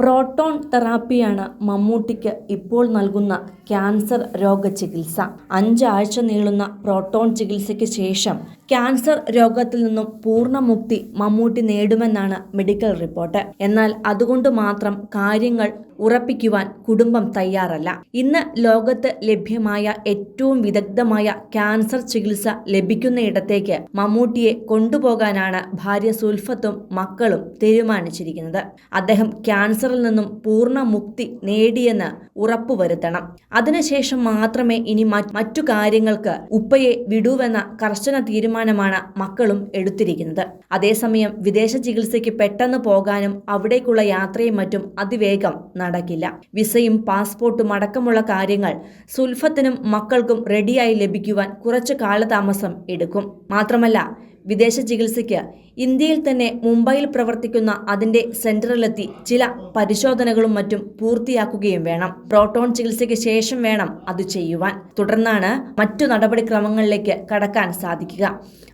Proton തെറാപ്പിയാണ് മമ്മൂട്ടിക്ക് ഇപ്പോൾ നൽകുന്ന ക്യാൻസർ രോഗചികിത്സ. അഞ്ചാഴ്ച നീളുന്ന പ്രോട്ടോൺ ചികിത്സയ്ക്ക് ശേഷം ക്യാൻസർ രോഗത്തിൽ നിന്നും പൂർണ മുക്തി മമ്മൂട്ടി നേടുമെന്നാണ് മെഡിക്കൽ റിപ്പോർട്ട്. എന്നാൽ അതുകൊണ്ട് മാത്രം കാര്യങ്ങൾ ഉറപ്പിക്കുവാൻ കുടുംബം തയ്യാറല്ല. ഇന്ന് ലോകത്ത് ലഭ്യമായ ഏറ്റവും വിദഗ്ധമായ ക്യാൻസർ ചികിത്സ ലഭിക്കുന്നയിടത്തേക്ക് മമ്മൂട്ടിയെ കൊണ്ടുപോകാനാണ് ഭാര്യ സുൽഫത്തും മക്കളും തീരുമാനിച്ചിരിക്കുന്നത്. അദ്ദേഹം ക്യാൻസറിൽ നിന്നും പൂർണ മുക്തി നേടിയെന്ന് ഉറപ്പുവരുത്തണം. അതിനുശേഷം മാത്രമേ ഇനി മറ്റു കാര്യങ്ങൾക്ക് ഉപ്പയെ വിടൂവെന്ന കർശന തീരുമാനമാണ് മക്കളും എടുത്തിരിക്കുന്നത്. അതേസമയം വിദേശ ചികിത്സയ്ക്ക് പെട്ടെന്ന് പോകാനും അവിടേക്കുള്ള യാത്രയും മറ്റും അതിവേഗം നടക്കില്ല. വിസയും പാസ്പോർട്ടും അടക്കമുള്ള കാര്യങ്ങൾ സുൽഫത്തിനും മക്കൾക്കും റെഡിയായി ലഭിക്കുവാൻ കുറച്ച് കാലതാമസം എടുക്കും. മാത്രമല്ല വിദേശ ചികിത്സയ്ക്ക് ഇന്ത്യയിൽ തന്നെ മുംബൈയിൽ പ്രവർത്തിക്കുന്ന അതിന്റെ സെന്ററിലെത്തി ചില പരിശോധനകളും മറ്റും പൂർത്തിയാക്കുകയും വേണം. പ്രോട്ടോൺ ചികിത്സയ്ക്ക് ശേഷം വേണം അത് ചെയ്യുവാൻ. തുടർന്നാണ് മറ്റു നടപടിക്രമങ്ങളിലേക്ക് കടക്കാൻ സാധിക്കുക.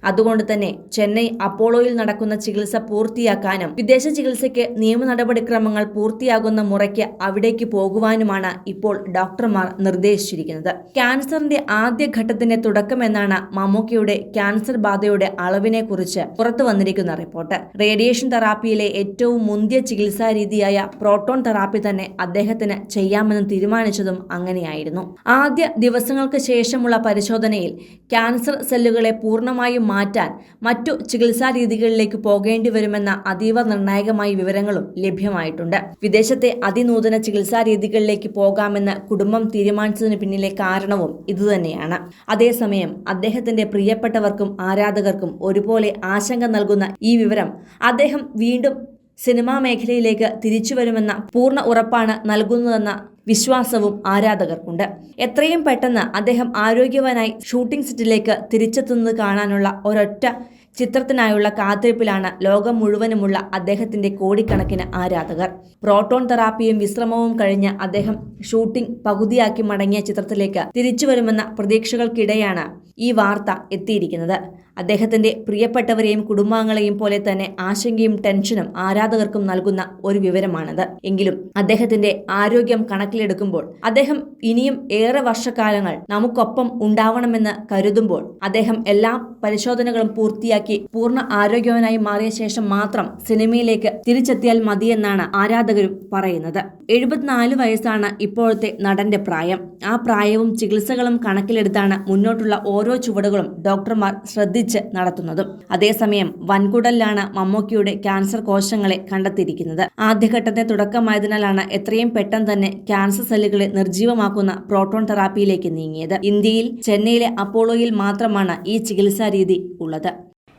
അതുകൊണ്ട് തന്നെ ചെന്നൈ അപ്പോളോയിൽ നടക്കുന്ന ചികിത്സ പൂർത്തിയാക്കാനും വിദേശ ചികിത്സയ്ക്ക് നിയമ നടപടിക്രമങ്ങൾ പൂർത്തിയാകുന്ന മുറയ്ക്ക് അവിടേക്ക് പോകുവാനുമാണ് ഇപ്പോൾ ഡോക്ടർമാർ നിർദ്ദേശിച്ചിരിക്കുന്നത്. ക്യാൻസറിന്റെ ആദ്യ ഘട്ടത്തിന്റെ തുടക്കമെന്നാണ് മമ്മൂക്കയുടെ ക്യാൻസർ ബാധയുടെ അളവിനെ കുറിച്ച് പുറത്തു വന്നിരിക്കുന്ന റിപ്പോർട്ട്. റേഡിയേഷൻ തെറാപ്പിയിലെ ഏറ്റവും മുന്തിയ ചികിത്സാ രീതിയായ പ്രോട്ടോൺ തെറാപ്പി തന്നെ അദ്ദേഹത്തിന് ചെയ്യാമെന്ന് തീരുമാനിച്ചതും അങ്ങനെയായിരുന്നു. ആദ്യ ദിവസങ്ങൾക്ക് ശേഷമുള്ള പരിശോധനയിൽ ക്യാൻസർ സെല്ലുകളെ പൂർണമായും മാറ്റാൻ മറ്റു ചികിത്സാ രീതികളിലേക്ക് പോകേണ്ടി വരുമെന്ന അതീവ നിർണായകമായ വിവരങ്ങളും ലഭ്യമായിട്ടുണ്ട്. വിദേശത്തെ അതിനൂതന ചികിത്സാ രീതികളിലേക്ക് പോകാമെന്ന് കുടുംബം തീരുമാനിച്ചതിന് പിന്നിലെ കാരണവും ഇതുതന്നെയാണ്. അതേസമയം അദ്ദേഹത്തിന്റെ പ്രിയപ്പെട്ടവർക്കും ആരാധകർക്കും ഒരുപോലെ ആശങ്ക നൽകുന്ന ഈ വിവരം അദ്ദേഹം വീണ്ടും സിനിമാ മേഖലയിലേക്ക് തിരിച്ചു വരുമെന്ന പൂർണ ഉറപ്പാണ് നൽകുന്നതെന്ന വിശ്വാസവും ആരാധകർക്കുണ്ട്. എത്രയും പെട്ടെന്ന് അദ്ദേഹം ആരോഗ്യവാനായി ഷൂട്ടിംഗ് സെറ്റിലേക്ക് തിരിച്ചെത്തുന്നത് കാണാനുള്ള ഒരൊറ്റ ചിത്രത്തിനായുള്ള കാത്തിരിപ്പിലാണ് ലോകം മുഴുവനുമുള്ള അദ്ദേഹത്തിന്റെ കോടിക്കണക്കിന് ആരാധകർ. പ്രോട്ടോൺ തെറാപ്പിയും വിശ്രമവും കഴിഞ്ഞ അദ്ദേഹം ഷൂട്ടിംഗ് പകുതിയാക്കി മടങ്ങിയ ചിത്രത്തിലേക്ക് തിരിച്ചു വരുമെന്ന പ്രതീക്ഷകൾക്കിടെയാണ് ഈ വാർത്ത എത്തിയിരിക്കുന്നത്. അദ്ദേഹത്തിന്റെ പ്രിയപ്പെട്ടവരെയും കുടുംബാംഗങ്ങളെയും പോലെ തന്നെ ആശങ്കയും ടെൻഷനും ആരാധകർക്കും നൽകുന്ന ഒരു വിവരമാണിത്. എങ്കിലും അദ്ദേഹത്തിന്റെ ആരോഗ്യം കണക്കിലെടുക്കുമ്പോൾ അദ്ദേഹം ഇനിയും ഏറെ വർഷക്കാലങ്ങൾ നമുക്കൊപ്പം ഉണ്ടാവണമെന്ന് കരുതുമ്പോൾ അദ്ദേഹം എല്ലാ പരിശോധനകളും പൂർത്തിയാക്കി പൂർണ ആരോഗ്യവനായി മാറിയ ശേഷം മാത്രം സിനിമയിലേക്ക് തിരിച്ചെത്തിയാൽ മതിയെന്നാണ് ആരാധകരും പറയുന്നത്. എഴുപത്തിനാല് വയസ്സാണ് ഇപ്പോഴത്തെ നടന്റെ പ്രായം. ആ പ്രായവും ചികിത്സകളും കണക്കിലെടുത്താണ് മുന്നോട്ടുള്ള ഓരോ ചുവടുകളും ഡോക്ടർമാർ ശ്രദ്ധിച്ച് നടത്തുന്നതും. അതേസമയം വൻകുടലിലാണ് മമ്മൂക്കിയുടെ ക്യാൻസർ കോശങ്ങളെ കണ്ടെത്തിയിരിക്കുന്നത്. ആദ്യഘട്ടത്തെ തുടക്കമായതിനാലാണ് എത്രയും പെട്ടെന്ന് തന്നെ ക്യാൻസർ സെല്ലുകളെ നിർജീവമാക്കുന്ന പ്രോട്ടോൺ തെറാപ്പിയിലേക്ക് നീങ്ങിയത്. ഇന്ത്യയിൽ ചെന്നൈയിലെ അപ്പോളോയിൽ മാത്രമാണ് ഈ ചികിത്സാ രീതി ഉള്ളത്.